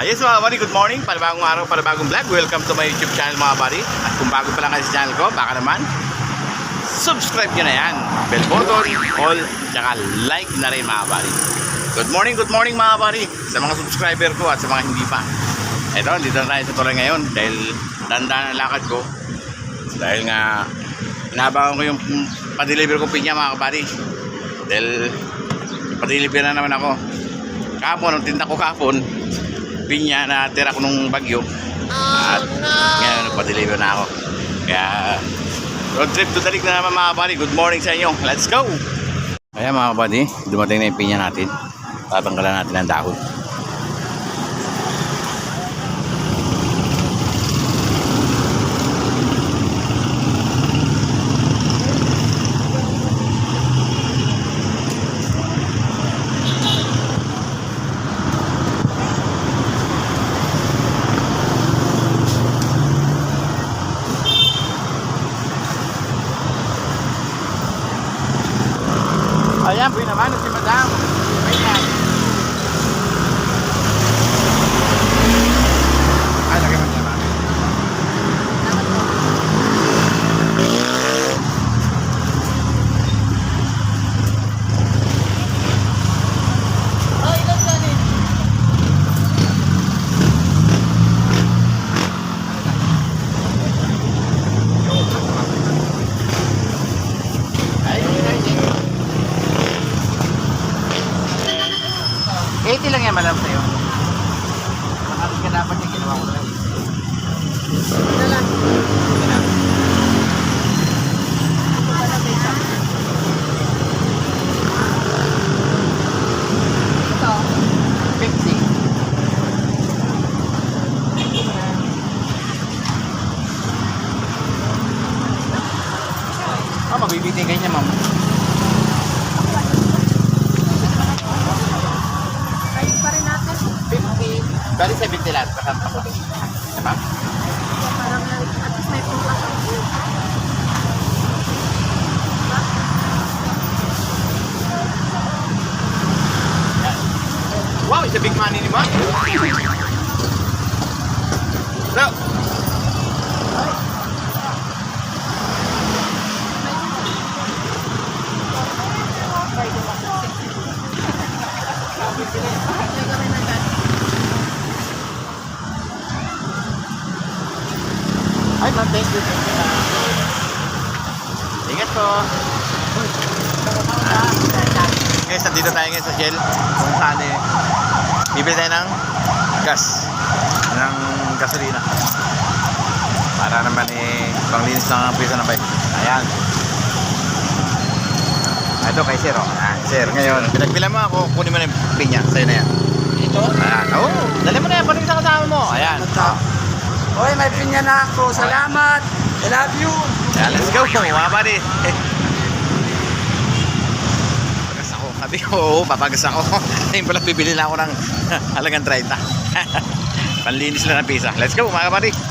Ayos mga buddy, good morning. Panibagong araw, panibagong vlog. Welcome to my YouTube channel mga buddy. At kung bago pa lang kayo sa channel ko, baka naman, subscribe nyo na yan. Bell button, all, tsaka like na rin mga buddy. Good morning, good morning mga buddy. Sa mga subscriber ko at sa mga hindi pa. Ito, dito na tayo sa tuloy ngayon dahil dandan ang lakad ko. Dahil nga, inabangan ko yung pa-deliver ko pinya mga buddy. Dahil pa-deliver na naman ako. Kapon, ang tinda ko kapon, pinya na tira ko nung bagyo. At ngayon, nagpa-deliver na ako. Kaya, road trip to Dalig na naman mga buddy. Good morning sa inyo. Let's go! Kaya mga buddy, dumating na yung pinya natin. Tatanggalan natin ang dahon. Ayan, buhay naman si Madam. Ayan. Ay, lagay mo niya ba? Ay, ay, ay. 80 lang yan, madam, sa'yo. Makalit ka dapat yung ginawa ko lang. Ito lang. Ito. 50. Ah, mabibitin kayo niya, ma'am. Kayo pa rin natin. 50. Bali 70 lahat. Kasama ko. Diba? Parang at least may pukas ako. Wow, it's a big money ni ma'am. So, Ay, ma'am, thank you. Thank you na. Ingat po. Guys, nandito tayo ngayon sa Shell. Kung saan eh, bibili tayo ng gas. Ng gasolina. Para naman eh, panglinis ng piso ng bike. Ayan. Ito kay Sir, oh. Ah, Sir, ngayon, pinagpila mo ako, kunin mo na yung pinya. Sa'yo na yan. Ito? Ayan. Oo, oh, dali mo na yan. Paling sa kasama mo. Ayan. Oy, may pinya na ako. Salamat. I love you. Yeah, let's go mga buddy. Papagas ako. Sabi ko, oo, papagas ako. Ayun pala, bibili na ako ng halagang 30. Panlinis lang ng pizza. Let's go, mga buddy.